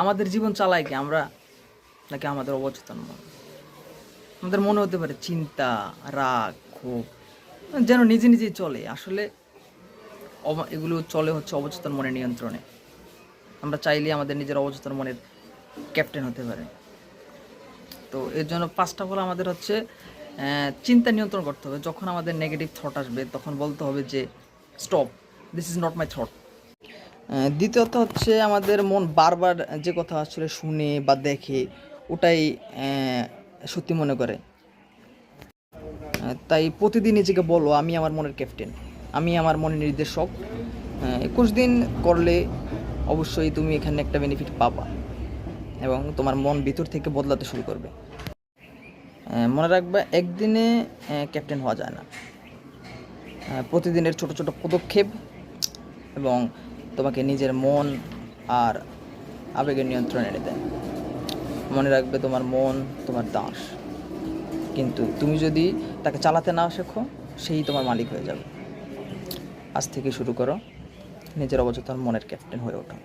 আমাদের জীবন চালায় কি আমরা? নাকি আমাদের অবচেতন মন? আমাদের মনে হতে পারে চিন্তা, রাগ, ক্ষোভ, যেন নিজে নিজেই চলে। আসলে এগুলো চলে হচ্ছে অবচেতন মনের নিয়ন্ত্রণে। আমরা চাইলে আমাদের নিজের অবচেতন মনের ক্যাপ্টেন হতে পারে। তো এর জন্য পাঁচটা হলো আমাদের হচ্ছে চিন্তা নিয়ন্ত্রণ করতে হবে। যখন আমাদের নেগেটিভ থট আসবে, তখন বলতে হবে যে stop this is not my thought দ্বিতীয়ত হচ্ছে আমাদের মন বারবার যে কথা আসলে শুনে বা দেখে, ওটাই সত্যি মনে করে। তাই প্রতিদিন নিজেকে বলো, আমি আমার মনের ক্যাপ্টেন আমি আমার মনের নির্দেশক। একুশ দিন করলে অবশ্যই তুমি এখানে একটা বেনিফিট পাবা এবং তোমার মন ভিতর থেকে বদলাতে শুরু করবে। মনে রাখবে, একদিনে ক্যাপ্টেন হওয়া যায় না। প্রতিদিনের ছোট ছোট পদক্ষেপ এবং তোমাকে নিজের মন আর আবেগের নিয়ন্ত্রণে এনে দেয়। মনে রাখবে তোমার মন তোমার দাস। কিন্তু তুমি যদি তাকে চালাতে না শেখো, সেই তোমার মালিক হয়ে যাবে। আজ থেকে শুরু করো, নিজের অবচেতন মনের ক্যাপ্টেন হয়ে ওঠো।